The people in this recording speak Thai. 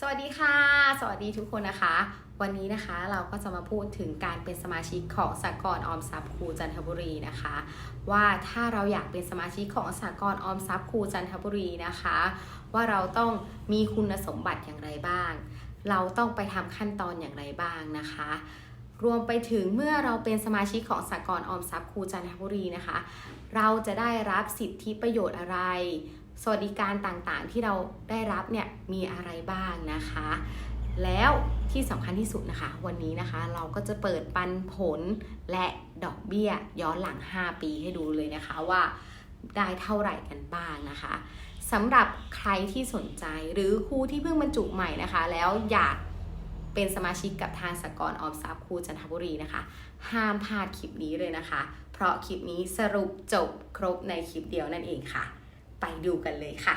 สวัสดีค่ะ สวัสดีทุกคนนะคะ วันนี้นะคะเราก็จะมาพูดถึงการเป็นสมาชิกของสากลออมทรัพย์ครูจันทบุรีนะคะ ว่าถ้าเราอยากเป็นสมาชิกของสากลออมทรัพย์ครูจันทบุรีนะคะ ว่าเราต้องมีคุณสมบัติอย่างไรบ้าง เราต้องไปทำขั้นตอนอย่างไรบ้างนะคะ รวมไปถึงเมื่อเราเป็นสมาชิกของสากลออมทรัพย์ครูจันทบุรีนะคะ เราจะได้รับสิทธิประโยชน์อะไร สวัสดิการต่างๆ ที่เราได้รับเนี่ยมีอะไรบ้างนะคะ แล้วที่สำคัญที่สุดนะคะ วันนี้นะคะเราก็จะเปิดปันผลและดอกเบี้ยย้อนหลัง 5 ปีให้ดูเลยนะคะว่าได้เท่าไหร่กันบ้างนะคะสำหรับใครที่สนใจหรือครูที่เพิ่งบรรจุใหม่นะคะ แล้วอยากเป็นสมาชิกกับทางสกรออมทรัพย์ครูจันทบุรีนะคะ ห้ามพลาดคลิปนี้เลยนะคะ เพราะคลิปนี้สรุปจบครบในคลิปเดียวนั่นเองค่ะ ไปดูกันเลยค่ะ